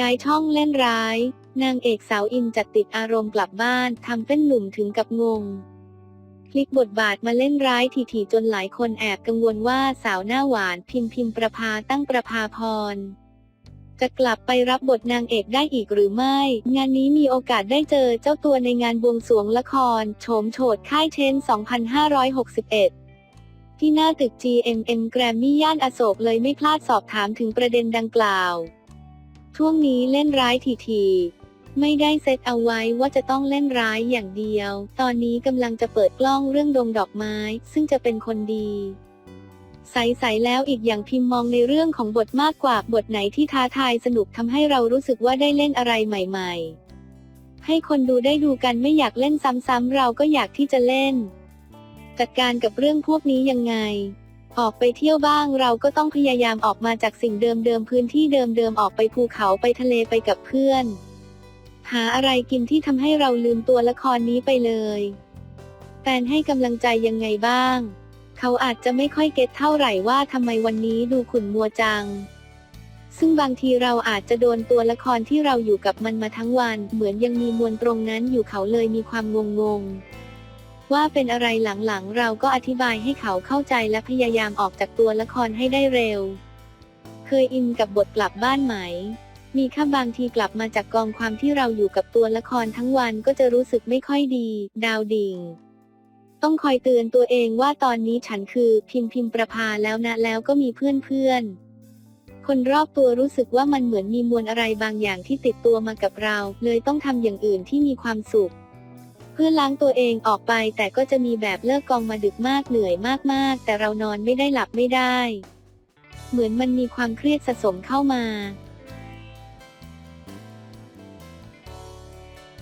ย้ายช่องเล่นร้าย นางเอกสาวอินจัดติดอารมณ์กลับบ้านทำเป็นหนุ่มถึงกับงง พลิกบทบาทมาเล่นร้ายถี่ๆจนหลายคนแอบกังวลว่าสาวหน้าหวานพิมพิมประภาตั้งประภาพร จะกลับไปรับบทนางเอกได้อีกหรือไม่ งานนี้มีโอกาสได้เจอเจ้าตัวในงานบวงสรวงละครโฉมโฉดค่ายเชน 2561ที่หน้าตึก GMM แกรมมี่ย่านอโศกเลยไม่พลาดสอบถามถึงประเด็นดังกล่าว ช่วงนี้เล่นร้ายทีๆไม่ได้เซตเอาไว้ว่าจะต้องเล่นร้ายอย่างเดียว ตอนนี้กำลังจะเปิดกล้องเรื่องดงดอกไม้ ซึ่งจะเป็นคนดี ใสๆแล้วอีกอย่างพิมพ์มองในเรื่องของบทมากกว่าบทไหนที่ท้าทายสนุกทำให้เรารู้สึกว่าได้เล่นอะไรใหม่ ๆ ให้คนดูได้ดูกันไม่อยากเล่นซ้ำๆเราก็อยากที่จะเล่น จัดการกับเรื่องพวกนี้ยังไง ออกไปเที่ยวบ้างเราก็ต้องพยายามออกมาจากสิ่งเดิมๆพื้นที่เดิมๆออกไปภูเขาไปทะเลไปกับเพื่อน หาอะไรกินที่ทำให้เราลืมตัวละครนี้ไปเลย แฟนให้กำลังใจยังไงบ้าง เขาอาจจะไม่ค่อยเก็ตเท่าไหร่ว่าทำไมวันนี้ดูขุ่นมัวจัง ซึ่งบางทีเราอาจจะโดนตัวละครที่เราอยู่กับมันมาทั้งวัน เหมือนยังมีมวลตรงนั้นอยู่เขาเลยมีความงงๆ ว่าเป็นอะไรหลังๆ เราก็อธิบายให้เขาเข้าใจและพยายามออกจากตัวละครให้ได้เร็ว เคยอินกับบทกลับบ้านไหม มีค่าบางทีกลับมาจากกองความที่เราอยู่กับตัวละครทั้งวันก็จะรู้สึกไม่ค่อยดี ดาวดิ่ง ต้องคอยเตือนตัวเองว่าตอนนี้ฉันคือพิมพิมประภาแล้วนะแล้วก็มีเพื่อนเพื่อนๆคนรอบตัวรู้สึกว่ามันเหมือนมีมวลอะไรบางอย่างที่ติดตัวมากับเรา เลยต้องทำอย่างอื่นที่มีความสุข เพื่อล้างตัวเองออกไป แต่ก็จะมีแบบเลิกกองมาดึกมากเหนื่อยมากๆ แต่เรานอนไม่ได้หลับไม่ได้ เหมือนมันมีความเครียดสะสมเข้ามา